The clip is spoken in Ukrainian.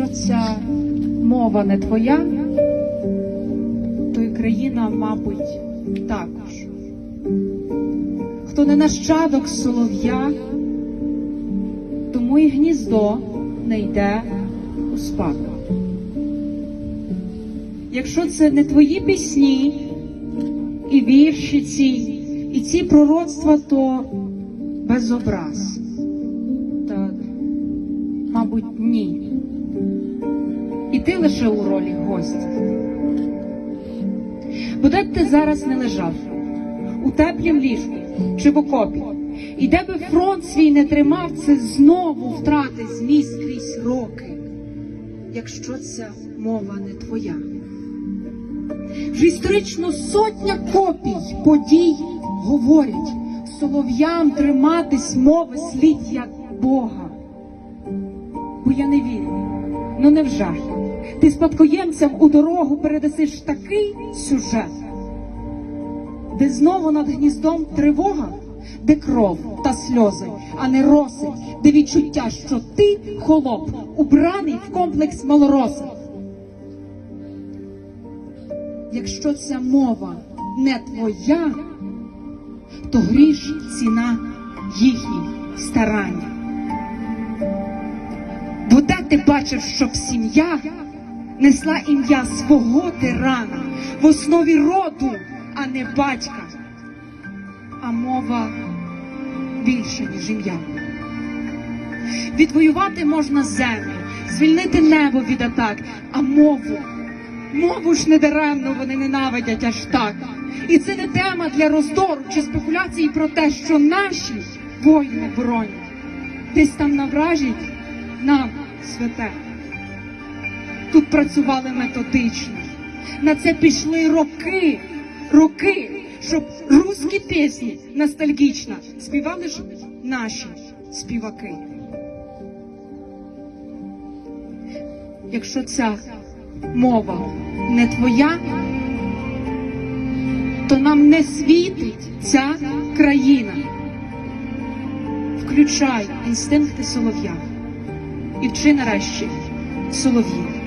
якщо ця мова не твоя, то і країна, мабуть, також. Хто не нащадок солов'я, тому і гніздо не йде у спадок. Якщо це не твої пісні і вірші ці, і ці пророцтва, то без образ. Та, мабуть, ні. І ти лише у ролі гостя. Бо б ти зараз не лежав, у теплім ліжку чи в окопі, і де би фронт свій не тримав, це знову втрати зміст крізь роки, якщо ця мова не твоя. Вже історично сотня копій подій говорять солов'ям триматись мови слід як Бога. Бо я не вірю, ну невже ти спадкоємцям у дорогу передасиш такий сюжет, де знову над гніздом тривога, де кров та сльози, а не роси, де відчуття, що ти холоп, убраний в комплекс малороси. Якщо ця мова не твоя, то гріш ціна їхніх старань. Бо де ти бачив, щоб сім'я несла ім'я свого тирана в основі роду, а не батька, а мова більше, ніж ім'я. Відвоювати можна землю, звільнити небо від атак, а мову. Мову ж недаремно вони ненавидять аж так. І це не тема для роздору чи спекуляцій про те, що наші воїни боронять. Десь там на вражі нам святе. Тут працювали методично. На це пішли роки, роки, щоб русські пісні ностальгічно співали ж наші співаки. Якщо ця мова не твоя, то нам не світить ця країна. Включай інстинкти солов'я і вчи нарешті солов'їв.